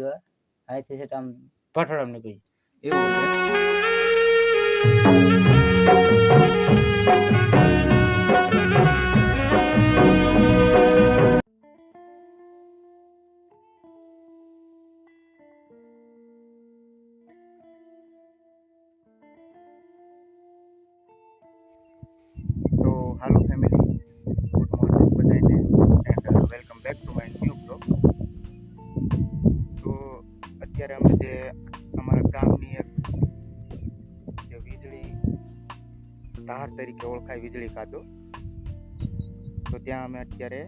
જો અહીંથી છે આમ પઠોડમ નીકળી એવું છે તો હાલો ફેમિલી અત્યારે અમે જે અમારા ગામની એક જે વીજળી તાર તરીકે ઓળખાય વીજળી ખાતો, તો ત્યાં અમે અત્યારે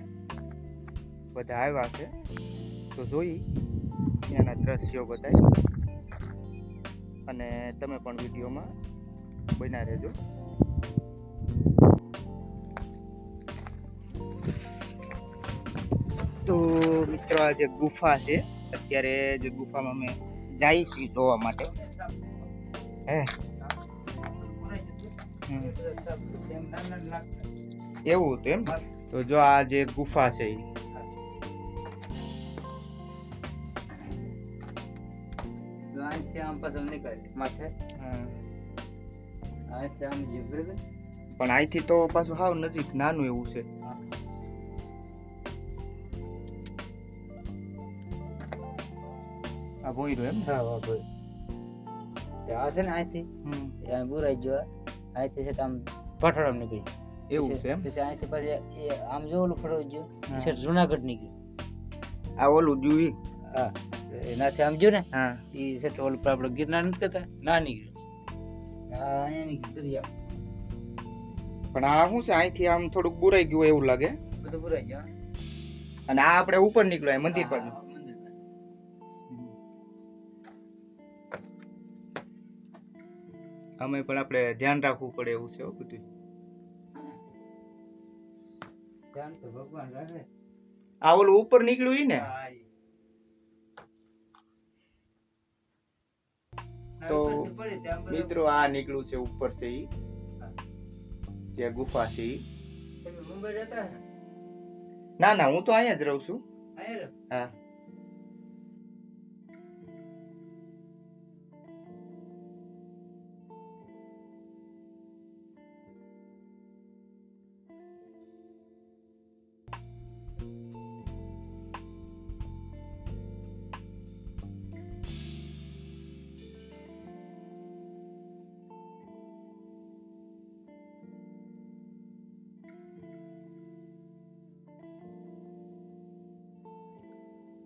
બધા આવ્યા છે. તો જોઈ ત્યાંના દ્રશ્યો બધાય. અને તમે પણ વિડીયોમાં બના રહેજો. તો મિત્રો, આ જે ગુફા છે અત્યારે જે ગુફામાં અમે જઈએ છીએ જોવા માટે. હે? એવું હતું એમ? તો જો આ જે ગુફા છે બરાબર? પણ અહીંથી તો પાછું હાવ નજીક નાનું એવું છે. આ ભોયરું એમ? હા ભાઈ તે આ છે ને અહીંથી બુરાઈ જો અહીંથી છે આમ પઠોડમ નીકળી. એવું છે એમ? પછી અહીંથી પછી એ આમ જો ઓલું ફરવું હા. છે જુનાગઢ નીકળ્યું આ ઓલું જોઈ હા. એનાથી આમ જો ને? હા. એ છે ઓલું આપણે ગિરનાર નથી કહેતા? ના નીકળ્યું. હા અહીંયા નીકળી દરિયા પણ આ શું છે? અહીંથી આમ થોડુંક બુરાઈ ગયું એવું લાગે. બધું બુરાઈ જાય અને આ આપણે ઉપર નીકળ્યો મંદિર પર હા, મંદિર પર. અમે પણ આપણે ધ્યાન રાખવું પડે એવું છે બધું ધ્યાન તો ભગવાન રાખે. આ ઓલું ઉપર નીકળ્યું ઈ ને? તો મિત્રો આ નીકળ્યું છે ઉપર છે ઈ. જે ગુફા છે ઈ. ના ના હું તો અહીંયા જ રહું છું. હા.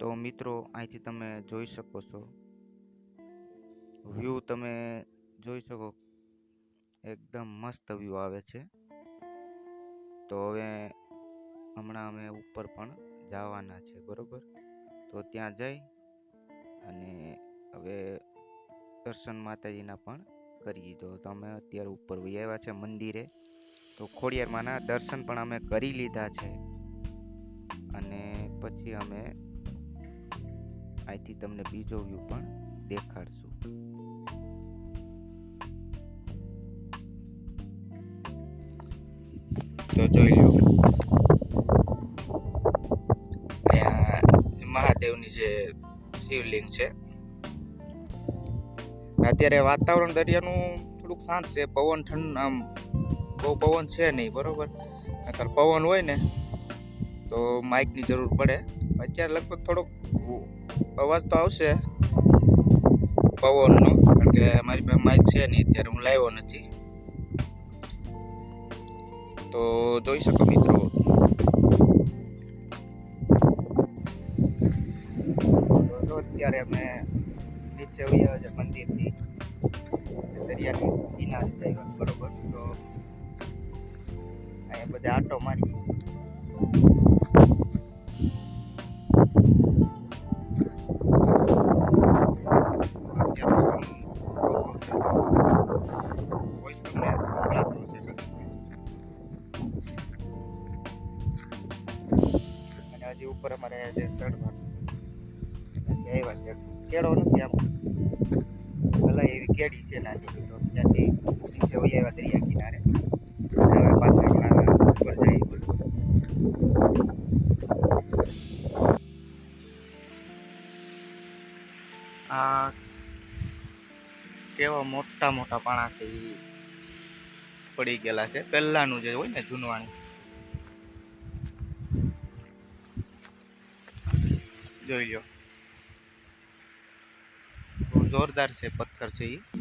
તો મિત્રો, અહીંથી તમે જોઈ શકો છો. વ્યૂ તમે જોઈ શકો. એકદમ મસ્ત વ્યૂ આવે છે. તો હવે હમણાં અમે ઉપર પણ જવાના છે, બરોબર? તો ત્યાં જઈ અને હવે દર્શન માતાજીના પણ કરી તો અમે અત્યારે ઉપર વહી આવ્યા છે મંદિરે, તો ખોડિયારમાંના દર્શન પણ અમે કરી લીધા છે. અને પછી અમે અહીંથી તમને બીજો વ્યૂ પણ દેખાડશું. તો જોઈ લો મહાદેવની જે શિવલિંગ છે. અત્યારે વાતાવરણ દરિયાનું થોડુંક શાંત છે. પવન ઠંડ, આમ બહુ પવન છે નહીં, બરોબર? નકર પવન હોય ને, તો માઇકની જરૂર પડે. અત્યારે લગભગ થોડોક અવાજ તો આવશે પવનનો, કારણ કે મારી પાસે માઇક છે નહીં, અત્યારે હું લાવ્યો નથી. તો જોઈ શકો મિત્રો. અત્યારે અમે નીચે આવ્યા છે મંદિરથી, દરિયાની કિનારે જઈ બરોબર. તો અહીંયા બધા આટો મારી. અને હજી ઉપર અમારે જે ચડવાનું છે. કેળો નથી આમ. ભલા એવી કેડી છે નાની તો ત્યાંથી નીચે વહી એવા દરિયા કિનારે. પાછળ પાછા હમણાં ઉપર કેવા મોટા મોટા પાણા છે એ પડી ગયેલા છે. પહેલાનું જે હોય ને જૂનવાણી. જોઈ લો જોરદાર છે પથ્થર છે એ